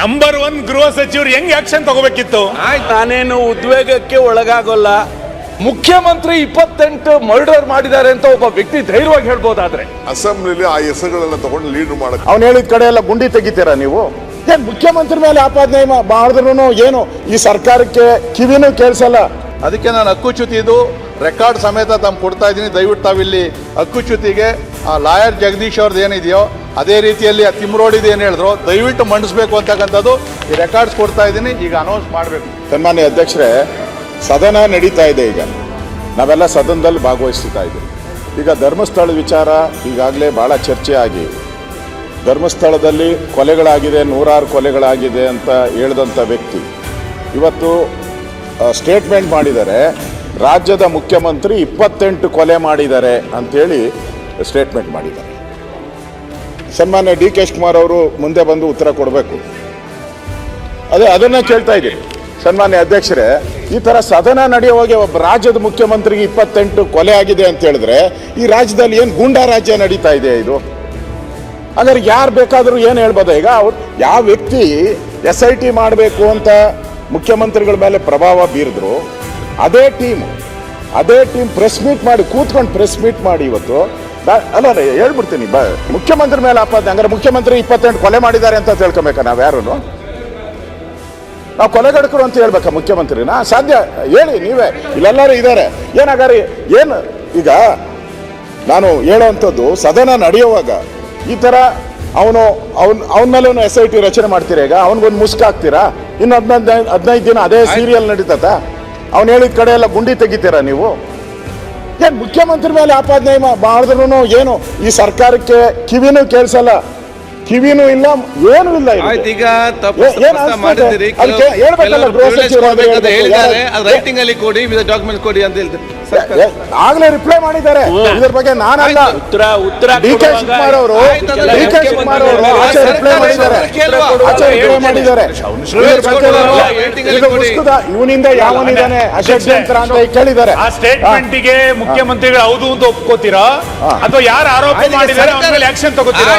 Number one ಗೃಹ ಸಚಿವರು ಹೆಂಗ್ ಆಕ್ಷನ್ ತಗೋಬೇಕಿತ್ತು? ನಾನೇನು ಉದ್ವೇಗಕ್ಕೆ ಒಳಗಾಗೋಲ್ಲ. ಮುಖ್ಯಮಂತ್ರಿ ಇಪ್ಪತ್ತೆಂಟು ಮರ್ಡರ್ ಮಾಡಿದ್ದಾರೆ ಅಂತ ಒಬ್ಬ ವ್ಯಕ್ತಿ ಧೈರ್ಯವಾಗಿ ಹೇಳ್ಬೋದಾದ್ರೆ. ಅಸೆಂಬ್ಲಿಲಿ ಆ ಹೆಸರುಗಳೆಲ್ಲ ತಗೊಂಡು ಲೀಡ್ ಮಾಡಕ್ ಅವ್ನು ಹೇಳಿದ ಕಡೆ ಎಲ್ಲ ಗುಂಡಿ ತೆಗಿತೀರಾ ನೀವು? ಏನ್ ಮುಖ್ಯಮಂತ್ರಿ ಮೇಲೆ ಆಪಾದನೆ ಮಾಡಿದ್ರು ಏನು? ಈ ಸರ್ಕಾರಕ್ಕೆ ಕಿವಿನೂ ಕೇಳಿಸಲ್ಲ. ಅದಕ್ಕೆ ನಾನು ಹಕ್ಕುಚ್ಯುತಿದು ರೆಕಾರ್ಡ್ ಸಮೇತ ತಮ್ಮ ಕೊಡ್ತಾ ಇದ್ದೀನಿ. ದಯವಿಟ್ಟು ತಾವಿಲ್ಲಿ ಹಕ್ಕುಚ್ಯುತಿಗೆ ಆ ಲಾಯರ್ ಜಗದೀಶ್ ಅವ್ರದ್ದು ಏನಿದೆಯೋ ಅದೇ ರೀತಿಯಲ್ಲಿ ಆ ತಿಮ್ರೋಡಿದು ಏನು ಹೇಳಿದ್ರು? ದಯವಿಟ್ಟು ಮಂಡಿಸ್ಬೇಕು ಅಂತಕ್ಕಂಥದ್ದು ಈ ರೆಕಾರ್ಡ್ಸ್ ಕೊಡ್ತಾ ಇದ್ದೀನಿ. ಈಗ ಅನೌನ್ಸ್ ಮಾಡಬೇಕು. ಸನ್ಮಾನ್ಯ ಅಧ್ಯಕ್ಷರೇ, ಸದನ ನಡೀತಾ ಇದೆ ಈಗ. ನಾವೆಲ್ಲ ಸದನದಲ್ಲಿ ಭಾಗವಹಿಸ್ತಾ ಇದ್ದೀವಿ. ಈಗ ಧರ್ಮಸ್ಥಳ ವಿಚಾರ ಈಗಾಗಲೇ ಭಾಳ ಚರ್ಚೆ ಆಗಿ. ಧರ್ಮಸ್ಥಳದಲ್ಲಿ ಕೊಲೆಗಳಾಗಿದೆ, ನೂರಾರು ಕೊಲೆಗಳಾಗಿದೆ ಅಂತ ಹೇಳಿದಂಥ ವ್ಯಕ್ತಿ. ಇವತ್ತು ಸ್ಟೇಟ್ಮೆಂಟ್ ಮಾಡಿದ್ದಾರೆ ರಾಜ್ಯದ ಮುಖ್ಯಮಂತ್ರಿ ಇಪ್ಪತ್ತೆಂಟು ಕೊಲೆ ಮಾಡಿದ್ದಾರೆ ಅಂಥೇಳಿ ಸ್ಟೇಟ್ಮೆಂಟ್ ಮಾಡಿದ್ದಾರೆ. ಸನ್ಮಾನ್ಯ ಡಿ ಕೆ ಕುಮಾರ್ ಅವರು ಮುಂದೆ ಬಂದು ಉತ್ತರ ಕೊಡಬೇಕು. ಅದೇ ಅದನ್ನ ಕೇಳ್ತಾ ಇದ್ದೀನಿ. ಸನ್ಮಾನ್ಯ ಅಧ್ಯಕ್ಷರೇ, ಈ ತರ ಸದನ ನಡೆಯುವಾಗ ಒಬ್ಬ ರಾಜ್ಯದ ಮುಖ್ಯಮಂತ್ರಿಗೆ ಇಪ್ಪತ್ತೆಂಟು ಕೊಲೆ ಆಗಿದೆ ಅಂತ ಹೇಳಿದ್ರೆ, ಈ ರಾಜ್ಯದಲ್ಲಿ ಏನು ಗೂಂಡಾ ರಾಜ್ಯ ನಡೀತಾ ಇದೆ ಇದು? ಹಾಗಾದ್ರೆ ಯಾರು ಬೇಕಾದರೂ ಏನು ಹೇಳ್ಬೋದು ಈಗ? ಯಾವ ವ್ಯಕ್ತಿ ಎಸ್ ಐ ಟಿ ಮಾಡಬೇಕು ಅಂತ ಮುಖ್ಯಮಂತ್ರಿಗಳ ಮೇಲೆ ಪ್ರಭಾವ ಬೀರಿದ್ರು, ಅದೇ ಟೀಮ್ ಅದೇ ಟೀಮ್ ಪ್ರೆಸ್ ಮೀಟ್ ಮಾಡಿ, ಕೂತ್ಕೊಂಡು ಪ್ರೆಸ್ ಮೀಟ್ ಮಾಡಿ ಇವತ್ತು ಅಲ್ಲ ಅಲ್ಲ, ಹೇಳ್ಬಿಡ್ತೀನಿ, ಬ. ಮುಖ್ಯಮಂತ್ರಿ ಮೇಲೆ ಆಪಾದನೆ ಹಂಗಾರೆ ಮುಖ್ಯಮಂತ್ರಿ ಇಪ್ಪತ್ತೆಂಟು ಕೊಲೆ ಮಾಡಿದ್ದಾರೆ ಅಂತ ತಿಳ್ಕೊಬೇಕಾ ನಾವು ಯಾರು ನಾವು ಕೊಲೆಗಡಕರು ಅಂತ ಹೇಳ್ಬೇಕಾ ಮುಖ್ಯಮಂತ್ರಿನ? ಸಾಧ್ಯ, ಹೇಳಿ, ನೀವೇ. ಇಲ್ಲೆಲ್ಲರೂ ಇದ್ದಾರೆ. ಏನಾಗಾರಿ, ಏನು, ಈಗ ನಾನು ಹೇಳೋವಂಥದ್ದು, ಸದನ ನಡೆಯುವಾಗ ಈ ಥರ ಅವನು, ಅವನ್, ಅವನ ಮೇಲೂ ಎಸ್ ಐ ಟಿ ರಚನೆ ಮಾಡ್ತೀರಾ ಈಗ? ಅವನಿಗೊಂದು ಮುಸ್ಕ್ ಹಾಕ್ತೀರಾ? ಇನ್ನು ಹದಿನೈದು ಹದಿನೈದು ದಿನ ಅದೇ ಸೀರಿಯಲ್ ನಡೀತದ? ಅವ್ನು ಹೇಳಿದ ಕಡೆ ಎಲ್ಲ ಗುಂಡಿ ತೆಗಿತೀರಾ ನೀವು? ಏನ್ ಮುಖ್ಯಮಂತ್ರಿ ಮೇಲೆ ಆಪಾದನೆ ಮಾಡಿದ್ರು ಏನು? ಈ ಸರ್ಕಾರಕ್ಕೆ ಕಿವಿನೂ ಕೇಳಿಸಲ್ಲ. ಕಿವಿನೂ ಇಲ್ಲ ಏನೂ ಇಲ್ಲ. ಈಗ ಹೇಳ್ಬೇಕಲ್ಲ ಗೃಹ ಸಚಿವರು ರೈಟಿಂಗ್ ಅಲ್ಲಿ ಕೊಡಿ ಡಾಕ್ಯುಮೆಂಟ್ ಕೊಡಿ ಅಂತ ಹೇಳ್ತಾರೆ. ಆಗ್ಲೇ ರಿಪ್ಲೈ ಮಾಡಿದ್ದಾರೆ. ಇದ್ರ ಬಗ್ಗೆ ನಾನಲ್ಲ. ಉತ್ತರ ಉತ್ತರ ಡಿ ಕೆ ಶಿವಕುಮಾರ್ ಅವರು ಡಿ ಕೆ ಶಿವಕುಮಾರ್ ಅವರು ಆಚೆ ರಿಪ್ಲೈ ಮಾಡಿದ್ದಾರೆ. ಆಚೆ ರಿಪ್ಲೈ ಮಾಡಿದ್ದಾರೆ. ಇವನಿಂದ ಯಾವನಿದ್ದಾನೆ ಅಷಡ್ಯಂತ್ರ ಅಂತ ಕೇಳಿದ್ದಾರೆ. ಆ ಸ್ಟೇಟ್ಮೆಂಟ್ಗೆ ಮುಖ್ಯಮಂತ್ರಿಗಳು ಹೌದು ಅಂತ ಒಪ್ಕೋತೀರಾ? ಅಥವಾ ಯಾರು ಆರೋಪ ಮಾಡಿದ್ದಾರೆ ಅವ್ರ ಮೇಲೆ ಆಕ್ಷನ್ ತಗೋತೀರಾ?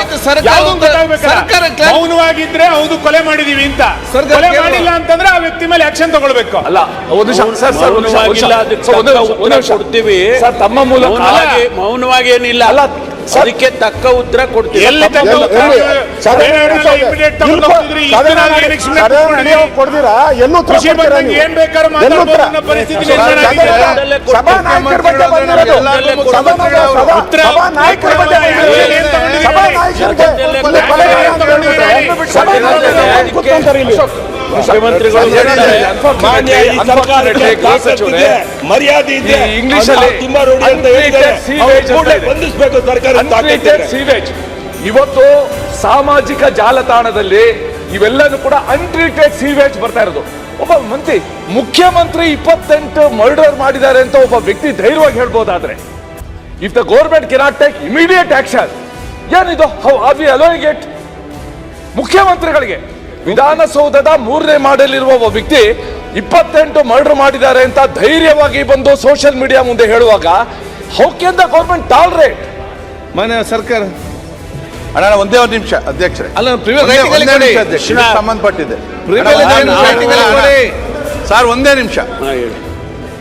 ಮೌನವಾಗಿದ್ರೆ ಹೌದು ಕೊಲೆ ಮಾಡಿದೀವಿ ಅಂತ. ಕೊಲೆ ಮಾಡಿಲ್ಲ ಅಂತಂದ್ರೆ ಆ ವ್ಯಕ್ತಿ ಮೇಲೆ ಆಕ್ಷನ್ ತಗೊಳ್ಬೇಕು. ಅಲ್ಲ ಒಂದು ಕೊಡ್ತೀವಿ. ಸರ್ ತಮ್ಮ ಮೂಲಕ ಮೌನವಾಗಿ ಏನಿಲ್ಲ. ಅಲ್ಲ, ಅದಕ್ಕೆ ತಕ್ಕ ಉತ್ತರ ಕೊಡ್ತೀವಿ. ಎಲ್ಲಿ-? ಏನ್ ಬೇಕಾದ್ರೂ ಪರಿಸ್ಥಿತಿ. ಸಭಾ ನಾಯಕರ ಬಗ್ಗೆ ಮುಖ್ಯಮಂತ್ರಿಗಳು ಮಾನ್ಯ ಈ ಸರ್ಕಾರಕ್ಕೆ ತಾಕತ್ತಿದೆ, ಮರ್ಯಾದೆ ಇದೆ. ಈ ಇಂಗ್ಲಿಷ್ ಅಲ್ಲಿ ತುಂಬಾ ರೂಢಿ ಅಂತ ಕೂಡಲೇ ಬಂಧಿಸಬೇಕು ಸರ್ಕಾರ ಸೀವೇಜ್ ಇವತ್ತು ಸಾಮಾಜಿಕ ಜಾಲತಾಣದಲ್ಲಿ ಇವೆಲ್ಲನೂ ಕೂಡ ಅನ್ಟ್ರೀಟೆಡ್ ಸೀವೇಜ್ ಬರ್ತಾ ಇರೋದು. ಒಬ್ಬ ಮಂತ್ರಿ ಮುಖ್ಯಮಂತ್ರಿ ಇಪ್ಪತ್ತೆಂಟು ಮರ್ಡರ್ ಮಾಡಿದ್ದಾರೆ ಅಂತ ಒಬ್ಬ ವ್ಯಕ್ತಿ ಧೈರ್ಯವಾಗಿ ಹೇಳ್ಬೋದಾದ್ರೆ if the government cannot take immediate action ಏನಿದು? How are we allowing it ಮುಖ್ಯಮಂತ್ರಿಗಳಿಗೆ ವಿಧಾನಸೌಧದ ಮೂರನೇ ಮಾಡಲಿರುವ ಒಬ್ಬ ವ್ಯಕ್ತಿ ಇಪ್ಪತ್ತೆಂಟು ಮರ್ಡರ್ ಮಾಡಿದ್ದಾರೆ ಅಂತ ಧೈರ್ಯವಾಗಿ ಬಂದು ಸೋಷಿಯಲ್ ಮೀಡಿಯಾ ಮುಂದೆ ಹೇಳುವಾಗ ಹೌಕೆ ಅಂತ ದ ಗೌರ್ಮೆಂಟ್ ಟಾಲರೇಟ್ ಮನೆ ಸರ್ಕಾರ. ಅಣ್ಣ ಒಂದೇ ಒಂದು ನಿಮಿಷ ಅಧ್ಯಕ್ಷರೇ. ಅಲ್ಲ ಸಂಬಂಧಪಟ್ಟಿದೆ. ಸರ್ ಒಂದೇ ನಿಮಿಷ.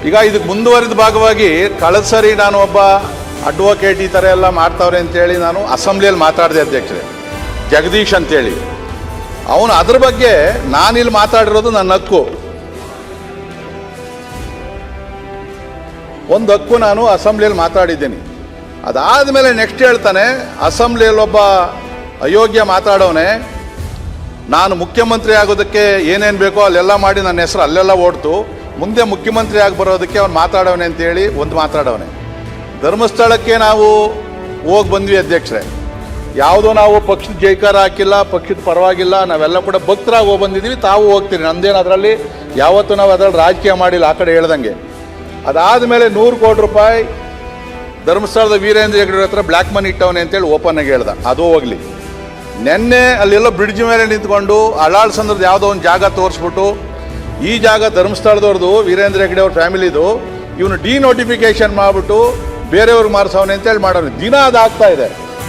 ಈಗ ಇದಕ್ಕೆ ಮುಂದುವರಿದ ಭಾಗವಾಗಿ ಕಳೆದ ಸರಿ ನಾನು ಒಬ್ಬ ಅಡ್ವೊಕೇಟ್ ಈ ಥರ ಎಲ್ಲ ಮಾಡ್ತಾವ್ರೆ ಅಂತೇಳಿ ನಾನು ಅಸೆಂಬ್ಲಿಯಲ್ಲಿ ಮಾತಾಡಿದೆ ಅಧ್ಯಕ್ಷರೇ. ಜಗದೀಶ್ ಅಂತೇಳಿ. ಅವನು ಅದ್ರ ಬಗ್ಗೆ ನಾನಿಲ್ಲಿ ಮಾತಾಡಿರೋದು ನನ್ನ ಹಕ್ಕು. ಒಂದು ಹಕ್ಕು ನಾನು ಅಸೆಂಬ್ಲಿಯಲ್ಲಿ ಮಾತಾಡಿದ್ದೀನಿ. ಅದಾದಮೇಲೆ ನೆಕ್ಸ್ಟ್ ಹೇಳ್ತಾನೆ ಅಸೆಂಬ್ಲಿಯಲ್ಲಿ ಒಬ್ಬ ಅಯೋಗ್ಯ ಮಾತಾಡೋನೆ, ನಾನು ಮುಖ್ಯಮಂತ್ರಿ ಆಗೋದಕ್ಕೆ ಏನೇನು ಬೇಕೋ ಅಲ್ಲೆಲ್ಲ ಮಾಡಿ ನನ್ನ ಹೆಸರು ಅಲ್ಲೆಲ್ಲ ಓಡ್ತು, ಮುಂದೆ ಮುಖ್ಯಮಂತ್ರಿ ಆಗಿ ಬರೋದಕ್ಕೆ ಅವ್ನು ಮಾತಾಡೋನೆ ಅಂತೇಳಿ ಒಂದು ಮಾತಾಡೋನೆ. ಧರ್ಮಸ್ಥಳಕ್ಕೆ ನಾವು ಹೋಗಿ ಬಂದ್ವಿ ಅಧ್ಯಕ್ಷರೇ. ಯಾವುದೋ ನಾವು ಪಕ್ಷದ ಜೈಕಾರ ಹಾಕಿಲ್ಲ, ಪಕ್ಷದ ಪರವಾಗಿಲ್ಲ, ನಾವೆಲ್ಲ ಕೂಡ ಭಕ್ತರಾಗಿ ಹೋಗಿ ಬಂದಿದ್ದೀವಿ ತಾವು ಹೋಗ್ತೀರಿ. ನಂದೇನು ಅದರಲ್ಲಿ? ಯಾವತ್ತೂ ನಾವು ಅದರಲ್ಲಿ ರಾಜಕೀಯ ಮಾಡಿಲ್ಲ, ಆ ಕಡೆ ಹೇಳ್ದಂಗೆ. ಅದಾದ ಮೇಲೆ ನೂರು ಕೋಟಿ ರೂಪಾಯಿ ಧರ್ಮಸ್ಥಳದ ವೀರೇಂದ್ರ ಹೆಗ್ಗಡೆ ಹತ್ರ ಬ್ಲ್ಯಾಕ್ ಮನಿ ಇಟ್ಟವನೆ ಅಂತೇಳಿ ಓಪನ್ ಆಗಿ ಹೇಳ್ದ. ಅದು ಹೋಗ್ಲಿ. ನೆನ್ನೆ ಅಲ್ಲೆಲ್ಲೋ ಬ್ರಿಡ್ಜ್ ಮೇಲೆ ನಿಂತ್ಕೊಂಡು ಅಳಾಳ್ ಸಂದ್ರದ ಯಾವುದೋ ಒಂದು ಜಾಗ ತೋರಿಸ್ಬಿಟ್ಟು, ಈ ಜಾಗ ಧರ್ಮಸ್ಥಳದವ್ರದ್ದು ವೀರೇಂದ್ರ ಹೆಗ್ಡೆ ಅವ್ರ ಫ್ಯಾಮಿಲಿದು, ಇವನು ಡಿ ನೋಟಿಫಿಕೇಶನ್ ಮಾಡಿಬಿಟ್ಟು ಬೇರೆಯವ್ರಿಗೆ ಮಾರಿಸವನೆ ಅಂತೇಳಿ ಮಾಡೋರು. ದಿನ ಅದಾಗ್ತಾ ಇದೆ.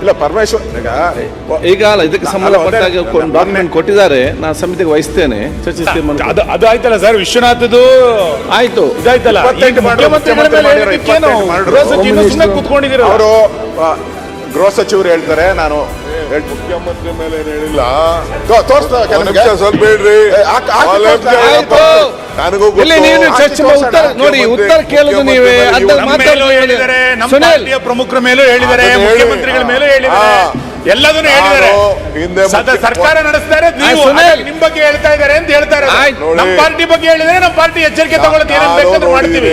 ಇಲ್ಲ ಪರಮೇಶ್ವರ್ ಈಗ ಈಗ ಅಲ್ಲ ಇದಕ್ಕೆ ಸಂಬಂಧಪಟ್ಟಾಗ ಡಾಕ್ಯುಮೆಂಟ್ ಕೊಟ್ಟಿದ್ದಾರೆ ನಾನು ಸಮಿತಿಗೆ ವಹಿಸ್ತೇನೆ. ಚರ್ಚಿಸ್ತೇನೆ ಅದು ಅದು ಆಯ್ತಲ್ಲ ಸರ್ ವಿಶ್ವನಾಥದ್ದು ಆಯ್ತು. ಇದಾಯ್ತಲ್ಲ ಕೂತ್ಕೊಂಡಿದ್ದೀರ ಅವರು ಗೃಹ ಸಚಿವರು ಹೇಳ್ತಾರೆ ನಾನು ಹೇಳ್- ಮುಖ್ಯಮಂತ್ರಿ ಮೇಲೆ ಏನು ಹೇಳಿಲ್ಲ? ತೋರಿಸ್ತಾ ಸ್ವಲ್ಪ ಹೇಳ್ರಿ. ನನಗೂ ಇಲ್ಲಿ ನೀವು ಚರ್ಚೆ ಹಾಕಿ ಉತ್ತರ ನೋಡಿ ಉತ್ತರ ಕೇಳೋದು ನೀವೇ. ಹೇಳಿದರೆ ನಮ್ಮ ಪ್ರಮುಖರ ಮೇಲೂ ಹೇಳಿದರೆ. ಮುಖ್ಯಮಂತ್ರಿಗಳ ಮೇಲೂ ಹೇಳಿದ್ದಾರೆ. ಎಲ್ಲದನ್ನು ಹೇಳಿದ್ದಾರೆ. ಸರ್ಕಾರ ನಡೆಸ್ತಾರೆ ನೀವು. ನಿಮ್ ಬಗ್ಗೆ ಹೇಳ್ತಾ ಇದ್ದಾರೆ ಅಂತ ಹೇಳ್ತಾರೆ. ನಮ್ಮ ಪಾರ್ಟಿ ಬಗ್ಗೆ ಹೇಳಿದ್ರೆ ನಮ್ಮ ಪಾರ್ಟಿ ಎಚ್ಚರಿಕೆ ತಗೊಳ್ಳೋದು ಏನೇನು ಬೇಕಾದ್ರೂ ಮಾಡ್ತೀವಿ.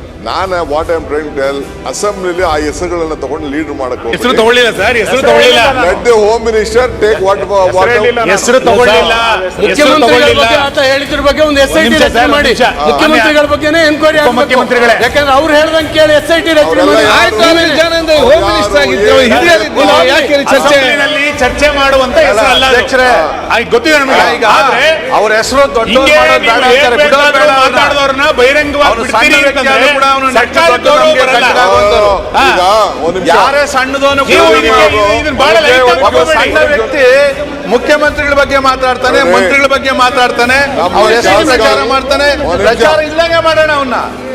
ನಾನು ವಾಟ್ ಐಮ್ ಟ್ರೈನ್ ಟೆಲ್ ಅಸೆಂಬ್ಲಿಲಿ ಆ ಹೆಸರುಗಳನ್ನ ತಗೊಂಡು ಲೀಡರ್ ಮಾಡಕ್ ಹೆಸರು ತಗೊಳ್ಳಿಲ್ಲ ಸರ್ ಹೆಸರು ತಗೊಳ್ಳಿಲ್ಲ. Let the home minister take what ಹೆಸರು ತಗೊಳ್ಳಿಲ್ಲ. ಹೆಸರು ತಗೊಳ್ಳಿಲ್ಲ. ಆತ ಹೇಳಿದ್ರ ಬಗ್ಗೆ ಒಂದು ಎಸ್ ಐ ಟಿ ರಚನೆ ಮಾಡಿ. ಮುಖ್ಯಮಂತ್ರಿಗಳ ಬಗ್ಗೆನೇ ಎನ್ಕ್ವೈರಿ ಮುಖ್ಯಮಂತ್ರಿಗಳೇ ಯಾಕಂದ್ರೆ ಅವ್ರು ಹೇಳ್ದಂಗೆ ಕೇಳಿ ಎಸ್ ಐ ಟಿ ರಚನೆ ಮಾಡಿ? ಆಯ್ತು ಹೋಮ್ ಮಿನಿಸ್ಟರ್ ಆಗಿದ್ರು ಹಿರಿಯರಿದ್ರು ಯಾಕೆ ಚರ್ಚೆ? ಚರ್ಚೆ ಮಾಡುವಂತ. ಅಧ್ಯಕ್ಷರೇ. ಗೊತ್ತಿದೆ ನಮಗೆ ಈಗ ಆದ್ರೆ ಅವ್ರ ಹೆಸರು ದೊಡ್ಡ ಮಾತಾಡಿದವ್ರನ್ನ ಬಹಿರಂಗವಾಗಿ ಯಾರೇ ಸಣ್ಣದೋನು ಸಣ್ಣ ವ್ಯಕ್ತಿ ಮುಖ್ಯಮಂತ್ರಿಗಳ ಬಗ್ಗೆ ಮಾತಾಡ್ತಾನೆ. ಮಂತ್ರಿಗಳ ಬಗ್ಗೆ ಮಾತಾಡ್ತಾನೆ ಅವ್ರ ಹೆಸರು ಪ್ರಚಾರ ಮಾಡ್ತಾನೆ. ಪ್ರಚಾರ ಇಲ್ಲಂಗೆ ಮಾಡೋಣ ಅವನ್ನ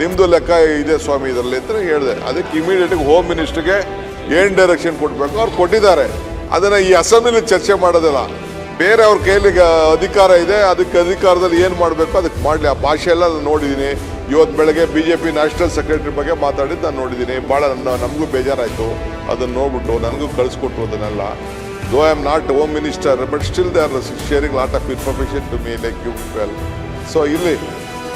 ನಿಮ್ದು ಲೆಕ್ಕ ಇದೆ ಸ್ವಾಮಿ ಇದರಲ್ಲಿ ಅಂತ ಹೇಳಿದೆ. ಅದಕ್ಕೆ ಇಮಿಡಿಯೇಟ್ ಹೋಮ್ ಮಿನಿಸ್ಟರ್ಗೆ ಏನು ಡೈರೆಕ್ಷನ್ ಕೊಡ್ಬೇಕು ಅವ್ರು ಕೊಟ್ಟಿದ್ದಾರೆ. ಅದನ್ನ ಈ ಅಸೆಂಬ್ಲಿ ಚರ್ಚೆ ಮಾಡೋದಿಲ್ಲ. ಬೇರೆ ಅವ್ರ ಕೈಯಲ್ಲಿ ಅಧಿಕಾರ ಇದೆ, ಅದಕ್ಕೆ ಅಧಿಕಾರದಲ್ಲಿ ಏನು ಮಾಡಬೇಕು ಅದಕ್ಕೆ ಮಾಡಲಿ. ಆ ಭಾಷೆ ನಾನು ನೋಡಿದ್ದೀನಿ. ಇವತ್ತು ಬೆಳಗ್ಗೆ B J P national secretary ಬಗ್ಗೆ ಮಾತಾಡಿದ್ದು ನಾನು ನೋಡಿದ್ದೀನಿ. ಭಾಳ ನನ್ನ, ನಮಗೂ ಬೇಜಾರಾಯಿತು. ಅದನ್ನು ನೋಡ್ಬಿಟ್ಟು ನನಗೂ ಕಳಿಸ್ಕೊಟ್ರು ಅದನ್ನೆಲ್ಲ. Though I am not home minister but still they are sharing lot of information to me like you well so ಇಲ್ಲಿ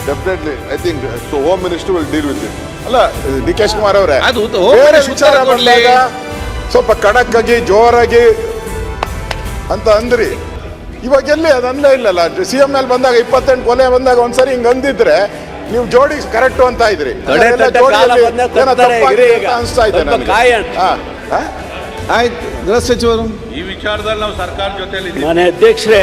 definitely I think so home minister will deal with it ಅಲ್ಲ ಡಿ ಕೆ ಶಿವಕುಮಾರ್ ಅವರೇ ಅದು ಬೇರೆ ವಿಚಾರ. ಬಂದಾಗ ಸ್ವಲ್ಪ ಕಡಕ್ಕಾಗಿ ಆಗಿ ಜೋರಾಗಿ ಅಂತ ಅಂದ್ರಿ. ಇವಾಗ ಎಲ್ಲಿ ಅದು ಅಲ್ಲೇ ಇಲ್ಲಲ್ಲ. ಸಿ ಎಂ ಎಲ್ ಬಂದಾಗ ಇಪ್ಪತ್ತೆಂಟು ಕೊಲೆ ಬಂದಾಗ ಒಂದ್ಸರಿ ಹಿಂಗ್ ಅಂದಿದ್ರೆ ನೀವು ಜೋಡಿ ಕರೆಕ್ಟು ಅಂತ ಇದ್ರಿ. ಅನಿಸ್ತಾ ಇದೆ? ಆಯ್ತು ಗೃಹ ಸಚಿವರು. ಈ ವಿಚಾರದಲ್ಲಿ ನಾವು ಸರ್ಕಾರ ಜೊತೆ ಮನೆ ಅಧ್ಯಕ್ಷರೇ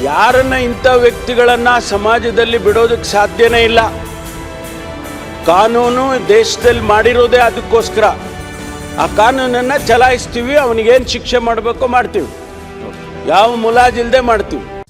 ಯಾರನ್ನ ಇಂಥ ವ್ಯಕ್ತಿಗಳನ್ನ ಸಮಾಜದಲ್ಲಿ ಬಿಡೋದಕ್ಕೆ ಸಾಧ್ಯನೇ ಇಲ್ಲ. ಕಾನೂನು ದೇಶದಲ್ಲಿ ಮಾಡಿರೋದೇ ಅದಕ್ಕೋಸ್ಕರ. ಆ ಕಾನೂನನ್ನು ಚಲಾಯಿಸ್ತೀವಿ, ಅವನಿಗೇನು ಶಿಕ್ಷೆ ಮಾಡಬೇಕೋ ಮಾಡ್ತೀವಿ. ಯಾವ ಮುಲಾಜಿಲ್ದೆ ಮಾಡ್ತೀವಿ.